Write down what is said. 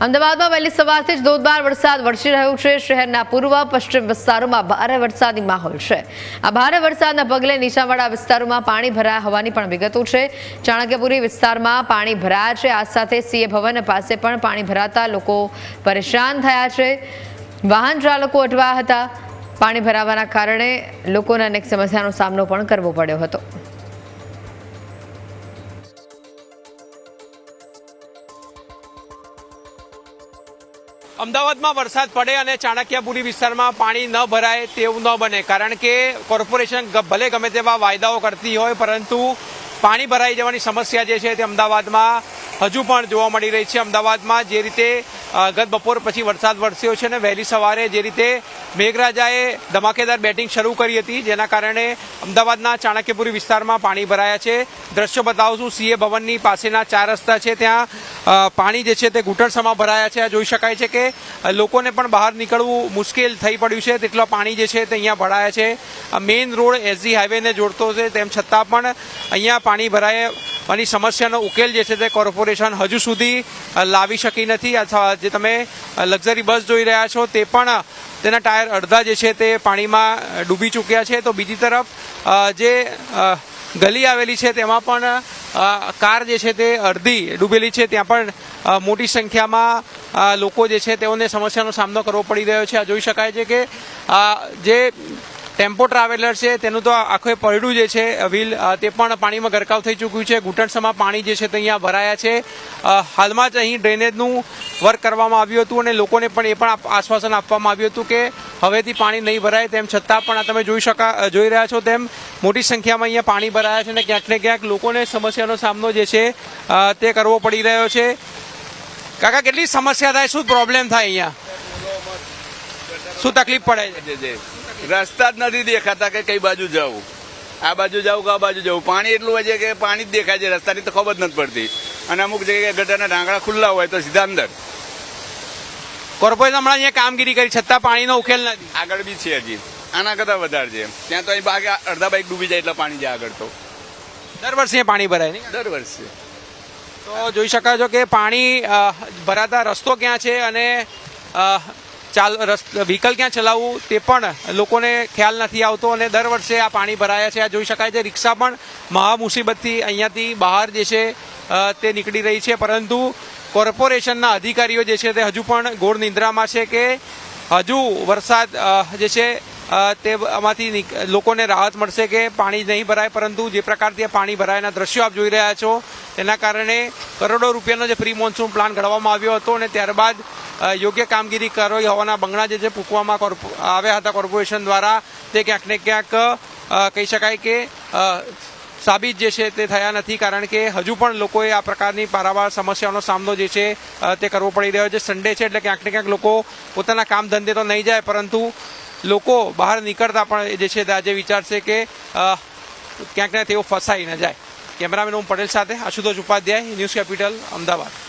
અમદાવાદમાં વહેલી સવારથી જ ધોધમાર વરસાદ વરસી રહ્યો છે. શહેરના પૂર્વ, પશ્ચિમ વિસ્તારોમાં ભારે વરસાદી માહોલ છે. આ ભારે વરસાદના પગલે નીચાણવાળા વિસ્તારોમાં પાણી ભરાયા હોવાની પણ વિગતો છે. ચાણક્યપુરી વિસ્તારમાં પાણી ભરાયા છે. આ સાથે સીએ ભવન પાસે પણ પાણી ભરાતા લોકો પરેશાન થયા છે. વાહન ચાલકો અટવાયા હતા. પાણી ભરાવાના કારણે લોકોને અનેક સમસ્યાનો સામનો પણ કરવો પડ્યો હતો. અમદાવાદમાં વરસાદ પડે અને ચાણક્યપુરી વિસ્તારમાં પાણી ન ભરાય તેવું ન બને. કારણ કે કોર્પોરેશન ભલે ગમે તેવા વાયદાઓ કરતી હોય, પરંતુ પાણી ભરાઈ જવાની સમસ્યા જે છે તે અમદાવાદમાં હજુ પણ જોવા મળી રહી છે અમદાવાદમાં જે રીતે ગત બપોર પછી વરસાદ વરસ્યો છે અને વહેલી સવારે જે રીતે મેઘરાજાએ ધમાકેદાર બેટિંગ શરૂ કરી હતી, જેના કારણે અમદાવાદના ચાણક્યપુરી વિસ્તારમાં પાણી ભરાયા છે. દ્રશ્યો બતાવું છું, સીએ ભવનની પાસેના ચાર રસ્તા છે, ત્યાં પાણી જે છે તે ઘૂંટણસમાં ભરાયા છે. આ જોઈ શકાય છે કે લોકોને પણ બહાર નીકળવું મુશ્કેલ થઈ પડ્યું છે. તેટલા પાણી જે છે તે અહીંયા ભરાયા છે. મેઇન રોડ એસજી હાઈવેને જોડતો છે, તેમ છતાં પણ અહીંયા પાણી ભરાયાની સમસ્યાનો ઉકેલ જે છે તે કોર્પોરેશન હજુ સુધી લાવી શકી નથી. અથવા જે તમે લક્ઝરી બસ જોઈ રહ્યા છો તે પણ તેના ટાયર અડધા જે છે તે પાણીમાં ડૂબી ચૂક્યા છે. તો બીજી તરફ જે ગલી આવેલી છે તેમાં પણ કાર જે છે તે અડધી ડૂબેલી છે. ત્યાં પણ મોટી સંખ્યામાં લોકો જે છે તેઓને સમસ્યાનો સામનો કરવો પડી રહ્યો છે. આ જોઈ શકાય છે કે જે ટેમ્પો ટ્રાવેલર છે, તેનું તો આખે પરડું જે છે વ્હીલ તે પણ પાણીમાં ગરકાવ થઈ ચૂક્યું છે. ઘૂંટણસમાં પાણી જે છે તે અહીંયા ભરાયા છે. હાલમાં જ અહીં ડ્રેનેજનું વર્ક કરવામાં આવ્યું હતું અને લોકોને પણ એ પણ આશ્વાસન આપવામાં આવ્યું હતું કે હવેથી પાણી નહીં ભરાય તેમ છતાં પણ આ તમે જોઈ શકા જોઈ રહ્યા છો તેમ મોટી સંખ્યામાં અહીંયા પાણી ભરાયા છે અને ક્યાંક ને ક્યાંક લોકોને સમસ્યાનો સામનો જે છે તે કરવો પડી રહ્યો છે. કાકા, કેટલી સમસ્યા થાય? શું પ્રોબ્લેમ થાય અહીંયા? શું તકલીફ પડે છે? રસ્તા જ નથી દેખાતા કે કઈ બાજુ જવું આ બાજુ જવું કે આ બાજુ જવું પાણી એટલું હોય છે કે પાણી જ દેખાય છે. રસ્તાની તો ખબર જ નથી પડતી. અને અમુક જગ્યાએ ગટરના ડાંગડા ખુલ્લા હોય તો સીધા અંદર. કોર્પોરેશન હમણાં અહીંયા કામગીરી કરી છતાં પાણીનો ઉકેલ નથી. આગળ બી છે હજી. આના કરતાં વધારે છે. ત્યાં તો અહીં બાગ અડધા બાઈક ડૂબી જાય એટલે પાણી જાય આગળ તો. દર વર્ષે પાણી ભરાય નહીં દર વર્ષે. તો જોઈ શકાય છો કે પાણી ભરાતા રસ્તો ક્યાં છે અને ચાલ વ્હીકલ ક્યાં ચલાવવું તે પણ લોકોને ખ્યાલ નથી આવતો અને દર વર્ષે આ પાણી ભરાયા છે. આ જોઈ શકાય છે, રિક્ષા પણ મહા મુસીબતથી અહીંયાથી બહાર જે છે તે નીકળી રહી છે. પરંતુ કોર્પોરેશનના અધિકારીઓ જે છે તે હજુ પણ ગોળ નિંદ્રામાં છે કે હજુ વરસાદ જે છે તે આમાંથી લોકોને રાહત મળશે કે પાણી નહીં ભરાય. પરંતુ જે પ્રકારથી પાણી ભરાયના દ્રશ્યો આપ જોઈ રહ્યા છો, તેના કારણે કરોડો રૂપિયાનો જે પ્રી મોન્સૂન પ્લાન ઘડવામાં આવ્યો હતો અને ત્યારબાદ યોગ્ય કામગીરી કરવી હોવાના બંગણા જે છે, ફૂંકવામાં આવ્યા હતા કોર્પોરેશન દ્વારા, તે ક્યાંક ને ક્યાંક કહી શકાય કે સાબિત જે છે તે થયા નથી. કારણ કે હજુ પણ લોકોએ આ પ્રકારની પારાવાર સમસ્યાઓનો સામનો જે છે તે કરવો પડી રહ્યો છે. સન્ડે છે એટલે ક્યાંક ને ક્યાંક લોકો પોતાના કામ ધંધે તો નહીં જાય, પરંતુ લોકો બહાર નીકળતા પણ જે છે આજે વિચારશે કે ક્યાંક ને તેઓ ફસાઈ ન જાય. કેમેરામેન ઓમ પટેલ સાથે આશુતોષ ઉપાધ્યાય, ન્યૂઝ કેપિટલ, અમદાવાદ.